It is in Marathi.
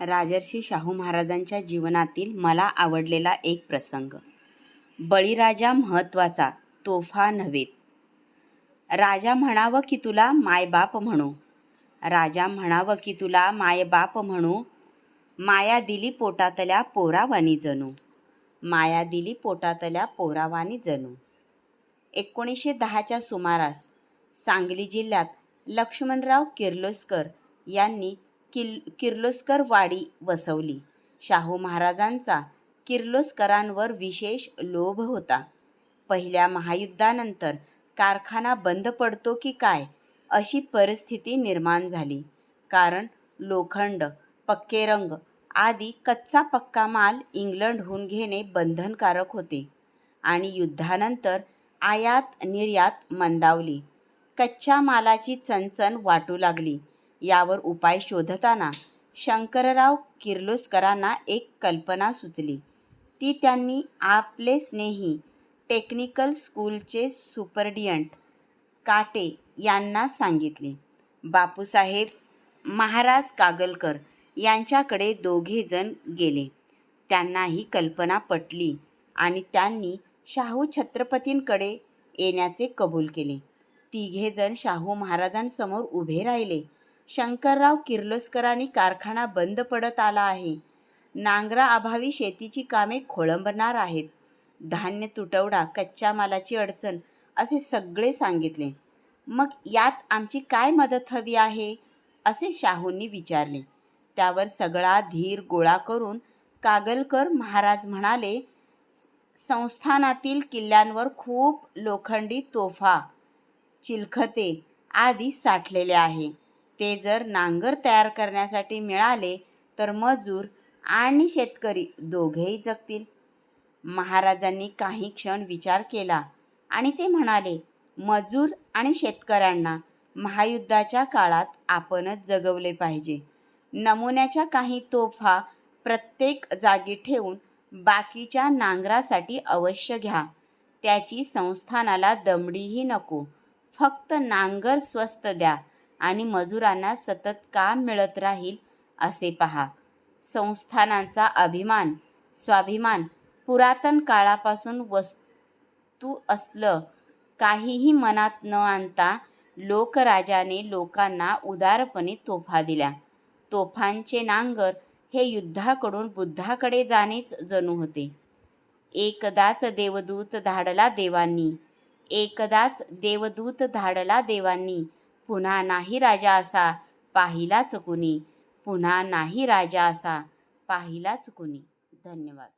राजर्षी शाहू महाराजांच्या जीवनातील मला आवडलेला एक प्रसंग. बळीराजा महत्त्वाचा तोफा नव्हेत राजा म्हणावं की तुला मायबाप म्हणू. राजा म्हणावं की तुला मायबाप म्हणू. माया दिली पोटातल्या पोरावानी जणू. माया दिली पोटातल्या पोरावानी जणू. एकोणीसशे दहाच्या सुमारास सांगली जिल्ह्यात लक्ष्मणराव किर्लोस्कर यांनी किल किर्लोस्कर वाडी वसवली. शाहू महाराजांचा किर्लोस्करांवर विशेष लोभ होता. पहिल्या महायुद्धानंतर कारखाना बंद पडतो की काय अशी परिस्थिती निर्माण झाली. कारण लोखंड पक्के रंग आदी कच्चा पक्का माल इंग्लंडहून घेणे बंधनकारक होते आणि युद्धानंतर आयात निर्यात मंदावली. कच्च्या मालाची चणचण वाटू लागली. यावर उपाय शोधताना शंकरराव किर्लोस्करांना एक कल्पना सुचली. ती त्यांनी आपले स्नेही टेक्निकल स्कूलचे सुपरडियंट काटे यांना सांगितले. बापूसाहेब महाराज कागलकर यांच्याकडे दोघेजण गेले. त्यांना ही कल्पना पटली आणि त्यांनी शाहू छत्रपतींकडे येण्याचे कबूल केले. तिघेजण शाहू महाराजांसमोर उभे राहिले. शंकरराव किर्लोस्करांनी कारखाना बंद पडत आला आहे. नांगरा अभावी शेतीची कामे खोळंबणार आहेत. धान्य तुटवडा कच्च्या मालाची अडचण असे सगळे सांगितले. मग यात आमची काय मदत हवी आहे? असे शाहूंनी विचारले. त्यावर सगळा धीर गोळा करून कागलकर महाराज म्हणाले संस्थानातील किल्ल्यांवर खूप लोखंडी तोफा चिलखते आदी साठलेले आहे. ते जर नांगर तयार करण्यासाठी मिळाले तर मजूर आणि शेतकरी दोघेही जगतील. महाराजांनी काही क्षण विचार केला आणि ते म्हणाले मजूर आणि शेतकऱ्यांना महायुद्धाच्या काळात आपणच जगवले पाहिजे. नमुन्याच्या काही तोफा प्रत्येक जागी ठेवून बाकीच्या नांगरासाठी अवश्य घ्या. त्याची संस्थानाला दमडीही नको. फक्त नांगर स्वस्त द्या. आणि मजुरांना सतत काम मिळत राहील असे पहा. संस्थानांचा अभिमान स्वाभिमान पुरातन काळापासून वस्तू असलं काहीही मनात न आणता लोकराजाने लोकांना उदारपणे तोफा दिल्या तोफांचे नांगर हे युद्धाकडून बुद्धाकडे जाणेच जणू होते. एकदाच देवदूत धाडला देवांनी. एकदाच देवदूत धाडला देवांनी. पुन्हा नाही राजा असा पाहिलाच कुणी. पुन्हा नाही राजा असा पाहिलाच कुणी. धन्यवाद.